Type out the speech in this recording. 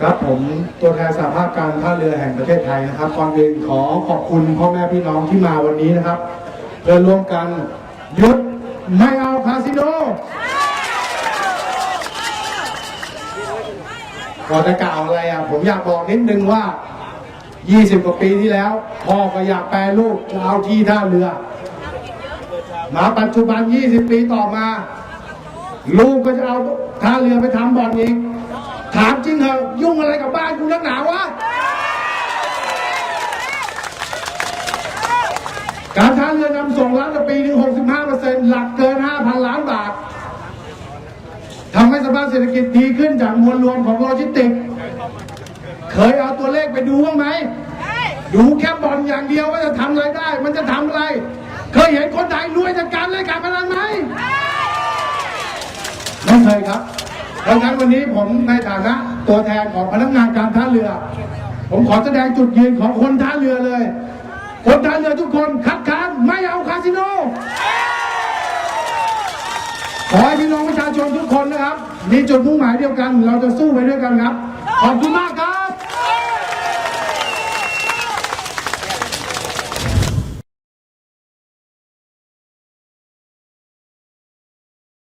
ครับผมตัวแทนสหภาพการท่าเรือแห่งประเทศไทยนะครับก่อนอื่นขอขอบคุณพ่อแม่พี่น้องที่มาวันนี้นะครับเพื่อร่วมกันหยุดไม่เอาคาสิโนก่อนจะกล่าวอะไรอะผมอยากบอกนิดนึงว่า 20 กว่าปีที่แล้วพ่อก็อยากแปลลูกจะเอาที่ท่าเรือ มาปัจจุบัน 20 ปีต่อมา ลูกก็จะเอาท่าเรือไปทำบ่อนอีก ถามจริงเหรอะยุ่งอะไรกับบ้านกูนักหนาวะ การท่าเรือนำส่งล้านต่อปีถึง65เปอร์เซ็นต์หลักเกิน 5,000 ล้านบาททำให้สภาพเศรษฐกิจดีขึ้นจากมวลรวมของโลจิสติกส์เคยเอาตัวเลขไปดูบ้างไหม ดูแค่บ่อนอย่างเดียวว่าจะทำอะไรได้ มันจะทำอะไร เคยเห็นคนไทยรวยจากการเล่นการพนันไหมไม่เคยครับ ดังนั้นวันนี้ผมในฐานะตัวแทนของพนักงานการท่าเรือ ผมขอแสดงจุดยืนของคนท่าเรือเลย คนท่าเรือทุกคนคัดค้านไม่เอาคาสิโน ขอให้พี่น้องประชาชนทุกคนนะครับ มีจุดมุ่งหมายเดียวกัน เราจะสู้ไปด้วยกันครับ ขอบคุณมากครับ